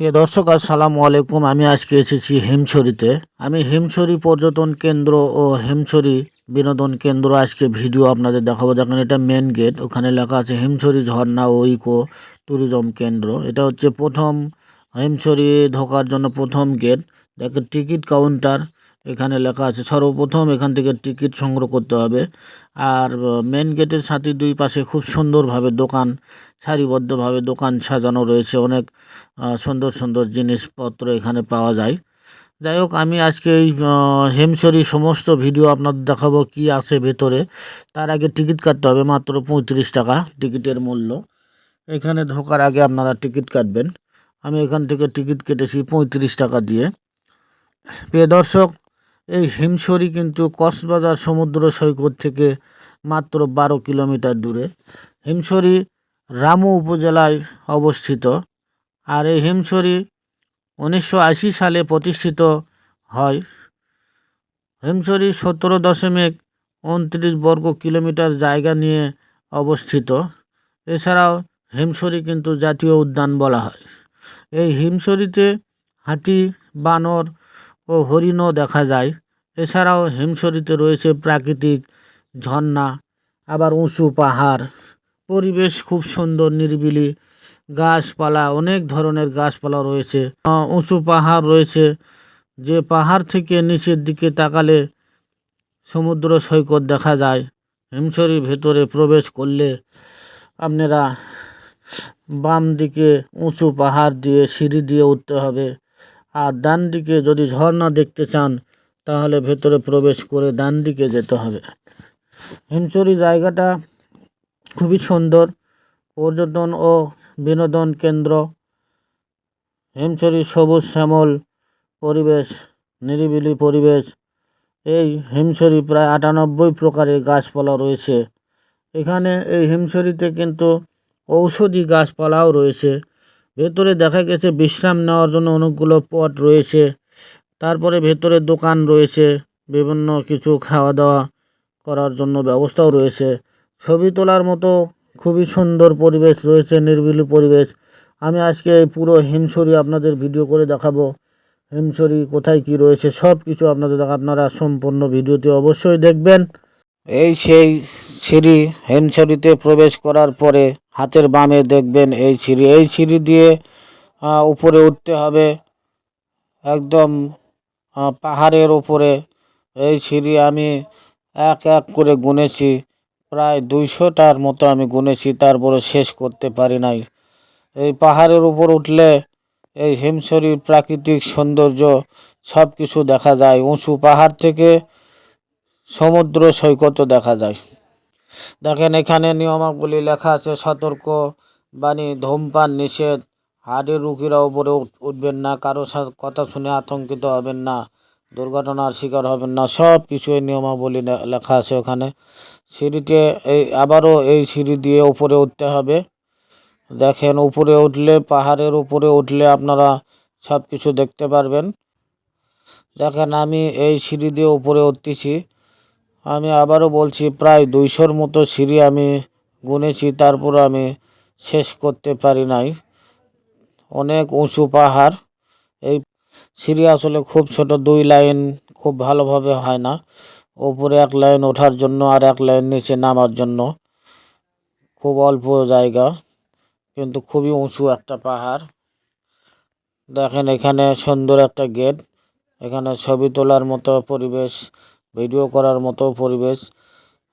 প্রিয় দর্শক, আসসালামু আলাইকুম। আমি আজকে এসেছি হেমছড়িতে। আমি হেমছড়ি পর্যটন কেন্দ্র ও হেমছড়ি বিনোদন কেন্দ্র আজকে ভিডিও আপনাদের দেখাবো। দেখেন, এটা মেন গেট ওখানে লেখা আছে হেমছড়ি ঝর্ণা ও ইকো ট্যুরিজম কেন্দ্র। এটা হচ্ছে প্রথম, হেমছড়ি ঢোকার জন্য প্রথম গেট দেখেন, টিকিট কাউন্টার এখানে লেখা আছে, সর্বপ্রথম এখান থেকে টিকিট সংগ্রহ করতে হবে। আর মেন গেটের সাথে দুই পাশে খুব সুন্দরভাবে দোকান, সারিবদ্ধভাবে দোকান সাজানো রয়েছে। অনেক সুন্দর সুন্দর জিনিসপত্র এখানে পাওয়া যায়। যাই হোক, আমি আজকে এই হেমসরি সমস্ত ভিডিও আপনাদের দেখাবো কি আছে ভেতরে। তার আগে টিকিট কাটতে হবে, মাত্র পঁয়ত্রিশ টাকা টিকিটের মূল্য। এখানে ঢোকার আগে আপনারা টিকিট কাটবেন। আমি এখান থেকে টিকিট কেটেছি পঁয়ত্রিশ টাকা দিয়ে। প্রিয় দর্শক এই হিমছড়ি কিন্তু কক্সবাজার সমুদ্র সৈকত থেকে মাত্র বারো কিলোমিটার দূরে। হিমছড়ি রামু উপজেলায় অবস্থিত। আর এই হিমছড়ি উনিশশো সালে প্রতিষ্ঠিত হয়। হিমছড়ি সতেরো দশমিক উনত্রিশ বর্গ কিলোমিটার জায়গা নিয়ে অবস্থিত। এছাড়াও হিমছড়ি কিন্তু জাতীয় উদ্যান বলা হয়। এই হিমছড়িতে হাতি, বানর ও হরিণও দেখা যায়। এছাড়াও হিমছড়িতে রয়েছে প্রাকৃতিক ঝর্ণা, আবার উঁচু পাহাড়, পরিবেশ খুব সুন্দর, নিরিবিলি। গাছপালা, অনেক ধরনের গাছপালা রয়েছে। উঁচু পাহাড় রয়েছে, যে পাহাড় থেকে নিচের দিকে তাকালে সমুদ্র সৈকত দেখা যায়। হিমছড়ির ভেতরে প্রবেশ করলে আপনারা বাম দিকে উঁচু পাহাড় দিয়ে, সিঁড়ি দিয়ে উঠতে হবে। আর ডান দিকে যদি ঝর্ণা দেখতে চান, তাহলে ভেতরে প্রবেশ করে ডান দিকে যেতে হবে। হিমছড়ি জায়গাটা খুবই সুন্দর। পর্যটন ও বিনোদন কেন্দ্র। হিমছড়ি সবুজ শ্যামল পরিবেশ, নিরিবিলি পরিবেশ। এই হিমছড়ি প্রায় আটানব্বই প্রকারের গাছপালা রয়েছে। এখানে এই হিমছড়িতে কিন্তু ঔষধি গাছপালাও রয়েছে। ভেতরে দেখা গেছে বিশ্রাম নেওয়ার জন্য অনেকগুলো পট রয়েছে। তারপরে ভেতরে দোকান রয়েছে, বিভিন্ন কিছু খাওয়া দাওয়া করার জন্য ব্যবস্থাও রয়েছে। ছবি তোলার মতো খুবই সুন্দর পরিবেশ রয়েছে, নির্বিলি পরিবেশ। আমি আজকে এই পুরো হিমছড়ি আপনাদের ভিডিও করে দেখাবো। হিমছড়ি কোথায় কি রয়েছে সব কিছু আপনাদের আপনারা সম্পূর্ণ ভিডিওতে অবশ্যই দেখবেন। এই সেই সিঁড়ি হেমছড়িতে প্রবেশ করার পরে হাতের বামে দেখবেন এই সিঁড়ি। এই সিঁড়ি দিয়ে উপরে উঠতে হবে। একদম পাহাড়ের উপরে। এই সিঁড়ি আমি এক এক করে গুনেছি। প্রায় দুইশোটার মতো আমি গুনেছি, তারপরে শেষ করতে পারি নাই। এই পাহাড়ের উপর উঠলে এই হিমছড়ির প্রাকৃতিক সৌন্দর্য সব কিছু দেখা যায়। উঁচু পাহাড় থেকে সমুদ্র সৈকতও দেখা যায়। দেখেন, এখানে নিয়মাবলী লেখা আছে, সতর্ক বাণী, ধূমপান, নিষেধ হাড়ের রুগীরা উপরে উঠ- উঠবেন না, কারও কথা শুনে আতঙ্কিত হবেন না, দুর্ঘটনার শিকার হবেন না সব কিছু এই নিয়মাবলী লেখা আছে ওখানে। সিঁড়িতে এই, আবারও এই সিঁড়ি দিয়ে উপরে উঠতে হবে। দেখেন, উপরে উঠলে, পাহাড়ের উপরে উঠলে আপনারা সব কিছু দেখতে পারবেন। দেখেন, আমি এই সিঁড়ি দিয়ে উপরে উঠতেছি। আমি আবারও বলছি, প্রায় দুইশোর মতো সিঁড়ি আমি গুনেছি, তারপর আমি শেষ করতে পারি নাই। অনেক উঁচু পাহাড়। এই সিঁড়ি আসলে খুব ছোট, দুই লাইন খুব ভালোভাবে হয় না। ওপরে এক লাইন ওঠার জন্য আর এক লাইন নিচে নামার জন্য। খুব অল্প জায়গা, কিন্তু খুবই উঁচু একটা পাহাড়। দেখেন এখানে সুন্দর একটা গেট। এখানে ছবি তোলার মতো পরিবেশ। ভিডিও করার মতো পরিবেশ।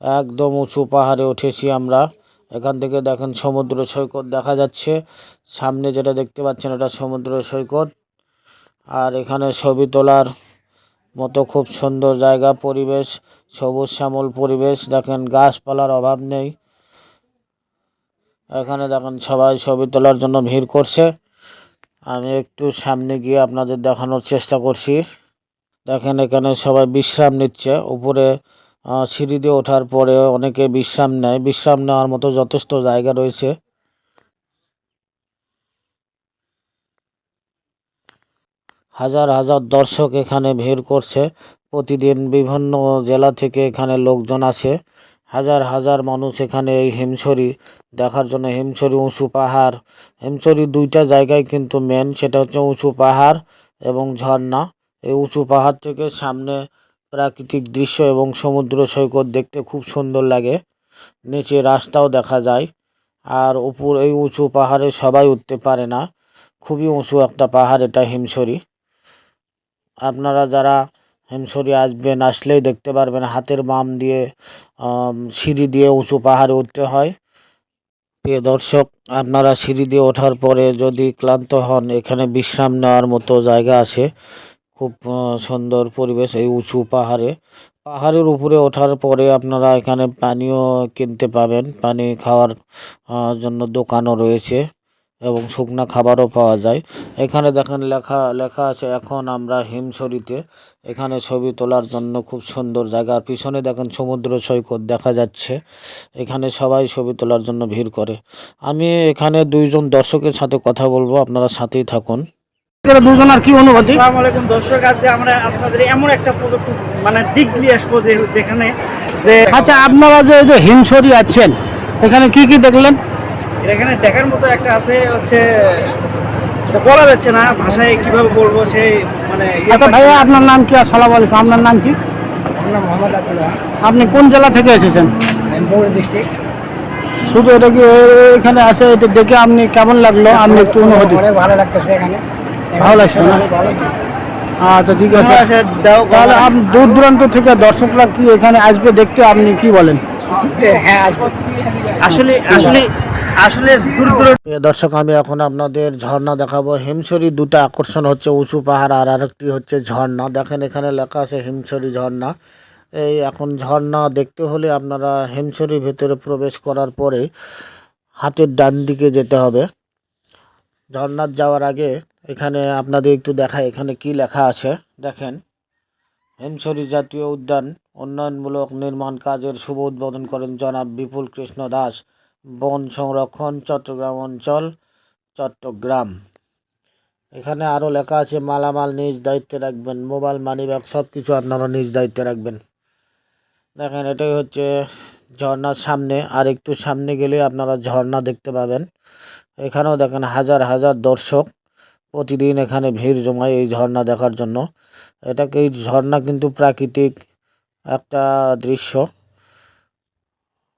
একদম উঁচু পাহাড়ে উঠেছি আমরা। এখান থেকে দেখেন সমুদ্র সৈকত দেখা যাচ্ছে। সামনে যেটা দেখতে পাচ্ছেন এটা সমুদ্র সৈকত। আর এখানে ছবি তোলার মতো খুব সুন্দর জায়গা, পরিবেশ, সবুজ শ্যামল পরিবেশ। দেখেন গাছপালার অভাব নেই। এখানে দেখেন সবাই ছবি তোলার জন্য ভিড় করছে। আমি একটু সামনে গিয়ে আপনাদের দেখানোর চেষ্টা করছি। দেখেন এখানে সবাই বিশ্রাম নিচ্ছে। উপরে সিঁড়ি দিয়ে ওঠার পরে অনেকে বিশ্রাম নেয়। বিশ্রাম নেওয়ার মতো যথেষ্ট জায়গা রয়েছে। হাজার হাজার দর্শক এখানে ভিড় করছে। প্রতিদিন বিভিন্ন জেলা থেকে এখানে লোকজন আসে। হাজার হাজার মানুষ এখানে এই হিমছড়ি দেখার জন্য। হিমছড়ি উঁচু পাহাড়। হিমছড়ি দুইটা জায়গায় কিন্তু মেন সেটা হচ্ছে উঁচু পাহাড় এবং ঝর্ণা। এই উঁচু পাহাড় থেকে সামনে প্রাকৃতিক দৃশ্য এবং সমুদ্র সৈকত দেখতে খুব সুন্দর লাগে। নিচে রাস্তাও দেখা যায়। আর উপর এই উঁচু পাহাড়ে সবাই উঠতে পারে না। খুবই উঁচু একটা পাহাড়, এটা হিমছড়ি। আপনারা যারা হিমছড়ি আসবেন, আসলেই দেখতে পারবেন হাতের বাম দিয়ে সিঁড়ি দিয়ে উঁচু পাহাড়ে উঠতে হয়। প্রিয় দর্শক, আপনারা সিঁড়ি দিয়ে ওঠার পরে যদি ক্লান্ত হন, এখানে বিশ্রাম নেওয়ার মতো জায়গা আছে। খুব সুন্দর পরিবেশ এই উঁচু পাহাড়ে। পাহাড়ের উপরে ওঠার পরে আপনারা এখানে পানীয় কিনতে পাবেন। পানি খাওয়ার জন্য দোকানও রয়েছে এবং শুকনা খাবারও পাওয়া যায়। এখানে দেখেন লেখা লেখা আছে, এখন আমরা হিমছড়িতে। এখানে ছবি তোলার জন্য খুব সুন্দর জায়গা। আর পিছনে দেখেন সমুদ্র সৈকত দেখা যাচ্ছে। এখানে সবাই ছবি তোলার জন্য ভিড় করে। আমি এখানে দুইজন দর্শকের সাথে কথা বলব, আপনারা সাথেই থাকুন। দুজনের কি অনুভূতি? আসসালামু আলাইকুম দর্শক আজকে আমরা আপনাদের এমন একটা প্রজেক্ট মানে দিক আসব যে যেখানে যে আচ্ছা আপনারা যে যে আছেন এখানে কি কি দেখলেন? এখানে দেখার মতো একটা আছে হচ্ছে বলা যাচ্ছে না ভাষায় কীভাবে বলব সেই মানে ইয়ে আচ্ছা ভাইয়া আপনার নাম কি? আসসালাম আলাইকুম আপনার নাম কি? আমরা মোহাম্মদ আব্দুল্লাহ। আপনি কোন জেলা থেকে এসেছেন? বগুড়া ডিস্ট্রিক্ট। শুধু এটা কি এখানে আছে এটা দেখে আপনি কেমন লাগল? আপনি একটু অনুভূতি। ভালো লাগতেছে এখানে। ভালো লাগছে না? আচ্ছা ঠিক আছে। আচ্ছা, তাহলে আপনি দূর দূরান্ত থেকে দর্শকরা কি এখানে আসবে দেখতে আপনি কি বলেন? হ্যাঁ আসব। আসলে আসলে আসলে দর্শক আমি এখন আপনাদের ঝর্ণা দেখাবো। হিমছড়ি দুটো আকর্ষণ হচ্ছে উঁচু পাহাড় আর আরেকটি হচ্ছে ঝর্ণা। দেখেন এখানে লেখা আছে হিমছড়ি ঝর্ণা। এই এখন ঝর্ণা দেখতে হলে আপনারা হিমছড়ির ভেতরে প্রবেশ করার পরে হাতের ডান দিকে যেতে হবে। ঝর্ণার যাওয়ার আগে এখানে আপনাদের একটু দেখায় এখানে কি লেখা আছে? দেখেন, হিমছড়ি জাতীয় উদ্যান, উন্নয়নমূলক নির্মাণ কাজের শুভ উদ্বোধন করেন জনাব বিপুল কৃষ্ণ দাস, বন সংরক্ষণ, চট্টগ্রাম অঞ্চল, চট্টগ্রাম। এখানে আরও লেখা আছে, মালামাল নিজ দায়িত্বে রাখবেন, মোবাইল, মানি ব্যাগ সব কিছু আপনারা নিজ দায়িত্বে রাখবেন। দেখেন, এটাই হচ্ছে ঝর্ণার সামনে, আর একটু সামনে গেলে আপনারা ঝর্ণা দেখতে পাবেন। এখানেও দেখেন, হাজার হাজার দর্শক প্রতিদিন এখানে ভিড় জমায় এই ঝর্ণা দেখার জন্য। এটাকে এই ঝর্ণা কিন্তু প্রাকৃতিক একটা দৃশ্য।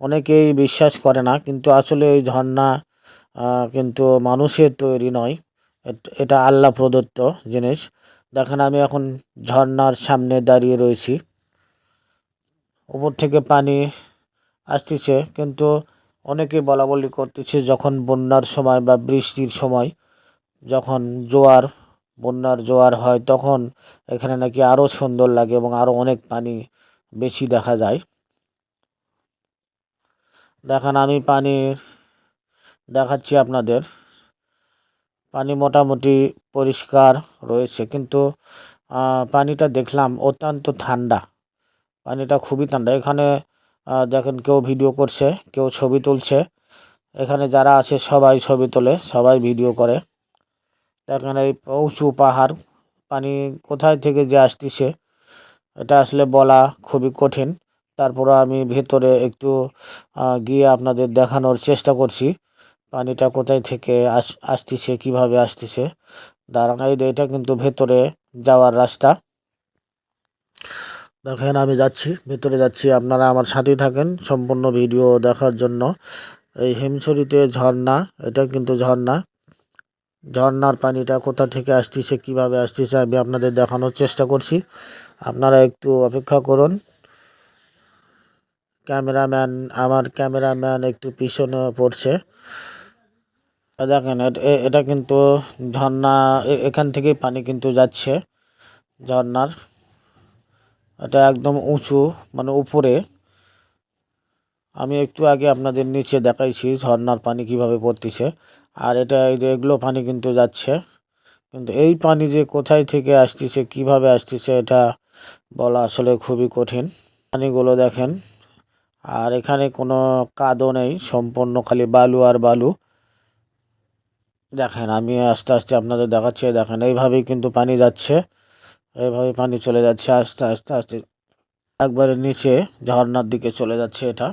অনেকেই বিশ্বাস করে না, কিন্তু আসলে এই ঝর্ণা কিন্তু মানুষের তৈরি নয়। এটা আল্লাহ প্রদত্ত জিনিস। দেখেন, আমি এখন ঝর্ণার সামনে দাঁড়িয়ে রয়েছি। উপর থেকে পানি আসতেছে, কিন্তু অনেকে বলা বলি করতেছে, যখন বন্যার সময় বা বৃষ্টির সময় যখন জোয়ার, বন্যার জোয়ার হয়, তখন এখানে নাকি আরও সুন্দর লাগে এবং আরও অনেক পানি বেশি দেখা যায়। দেখেন, আমি পানি দেখাচ্ছি আপনাদের। পানি মোটামুটি পরিষ্কার রয়েছে, কিন্তু পানিটা দেখলাম অত্যন্ত ঠান্ডা। পানিটা খুবই ঠান্ডা। এখানে দেখেন কেউ ভিডিও করছে, কেউ ছবি তুলছে। এখানে যারা আছে সবাই ছবি তোলে, সবাই ভিডিও করে। দেখেন এই উঁচু পাহাড়। পানি কোথায় থেকে যে আসতেছে, এটা আসলে বলা খুবই কঠিন। তারপরে আমি ভেতরে একটু গিয়ে আপনাদের দেখানোর চেষ্টা করছি, পানিটা কোথায় থেকে আস, আসতেছে, কীভাবে আসতেছে। দাঁড়ান এই এটা কিন্তু ভেতরে যাওয়ার রাস্তা। দেখেন, আমি যাচ্ছি, ভেতরে যাচ্ছি, আপনারা আমার সাথেই থাকেন সম্পূর্ণ ভিডিও দেখার জন্য। এই হিমছড়িতে ঝর্ণা, এটা কিন্তু ঝর্ণা। ঝর্ণার পানিটা কোথা থেকে আসতেছে, কীভাবে আসতেছে, আমি আপনাদের দেখানোর চেষ্টা করছি। আপনারা একটু অপেক্ষা করুন। ক্যামেরাম্যান, আমার ক্যামেরাম্যান একটু পিছনে পড়ছে। দেখেন এট- এটা কিন্তু ঝর্ণা এখান থেকেই পানি কিন্তু যাচ্ছে ঝর্নার। এটা একদম উঁচু মানে উপরে। আমি একটু আগে আপনাদের নিচে দেখাইছি ঝর্নার পানি কীভাবে পড়তেছে। আর এটা এগুলো পানি কিন্তু যাচ্ছে। কিন্তু এই পানি যে কোথায় থেকে আসতেছে, কীভাবে আসতেছে, এটা বলা আসলে খুবই কঠিন। পানিগুলো দেখেন, আর এখানে কোনো কাদও নেই, সম্পূর্ণ খালি বালু আর বালু। দেখেন, আমি আস্তে আস্তে আপনাদের দেখাচ্ছি, দেখেন, এইভাবেই কিন্তু পানি যাচ্ছে এইভাবে পানি চলে যাচ্ছে, আস্তে আস্তে আস্তে, একবারে নিচে ঝর্নার দিকে চলে যাচ্ছে এটা।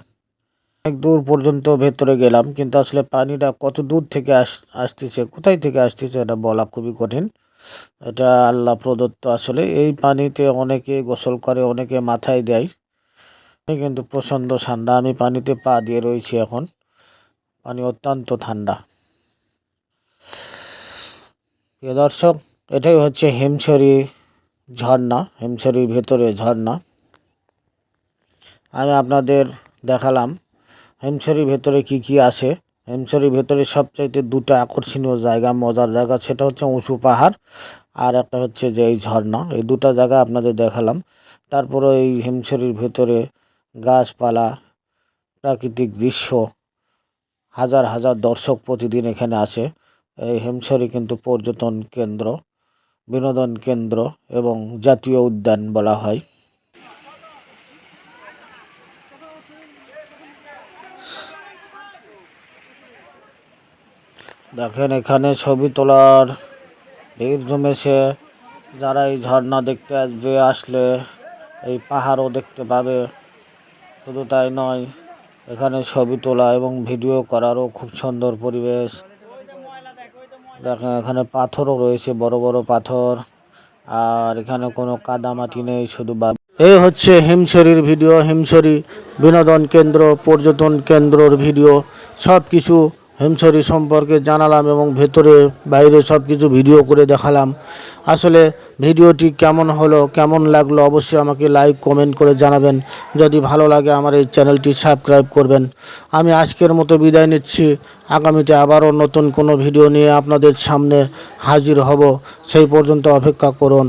অনেক দূর পর্যন্ত ভেতরে গেলাম, কিন্তু আসলে পানিটা কত দূর থেকে আস, আসতেছে, কোথায় থেকে আসতেছে এটা বলা খুবই কঠিন। এটা আল্লাহ প্রদত্ত আসলে। এই পানিতে অনেকে গোসল করে, অনেকে মাথায় দেয়। কিন্তু প্রচণ্ড ঠান্ডা। আমি পানিতে পা দিয়ে রয়েছি এখন। পানি অত্যন্ত ঠান্ডা। প্রিয় দর্শক, এটাই হচ্ছে হিমছড়ি ঝর্ণা, হিমছড়ির ভেতরে ঝর্ণা। আমি আপনাদের দেখালাম হিমছড়ির ভেতরে কি কি আছে? হিমছড়ির ভেতরে সবচাইতে দুটো আকর্ষণীয় জায়গা, মজার জায়গা সেটা হচ্ছে উঁচু পাহাড় আর একটা হচ্ছে যে এই ঝর্ণা। এই দুটো জায়গা আপনাদের দেখালাম। তারপরে এই হিমছড়ির ভেতরে গাছপালা, প্রাকৃতিক দৃশ্য, হাজার হাজার দর্শক প্রতিদিন এখানে আসে। এই হিমছড়ি কিন্তু পর্যটন কেন্দ্র, বিনোদন কেন্দ্র এবং জাতীয় উদ্যান বলা হয়। দেখেন এখানে ছবি তোলার ভিড় জমেছে। যারা এই ঝর্ণা দেখতে আসবে, আসলে এই পাহাড়ও দেখতে পাবে। শুধু তাই নয়, এখানে ছবি তোলা এবং ভিডিও করারও খুব সুন্দর পরিবেশ। দেখেন এখানে পাথরও রয়েছে, বড় বড় পাথর। আর এখানে কোনো কাদামাটি নেই, শুধু এই হচ্ছে হিমছড়ির ভিডিও হিমছড়ি বিনোদন কেন্দ্র, পর্যটন কেন্দ্রর ভিডিও। সব কিছু হিমছড়ি সম্পর্কে জানালাম এবং ভেতরে, বাইরে সব কিছু ভিডিও করে দেখালাম। আসলে ভিডিওটি কেমন হলো, কেমন লাগল অবশ্যই আমাকে লাইক, কমেন্ট করে জানাবেন। যদি ভালো লাগে আমার এই চ্যানেলটি সাবস্ক্রাইব করবেন। আমি আজকের মতো বিদায় নিচ্ছি। আগামীতে আবারও নতুন কোনো ভিডিও নিয়ে আপনাদের সামনে হাজির হব। সেই পর্যন্ত অপেক্ষা করুন।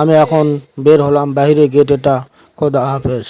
আমি এখন বের হলাম বাইরে গেট এটা খোদা হাফেজ।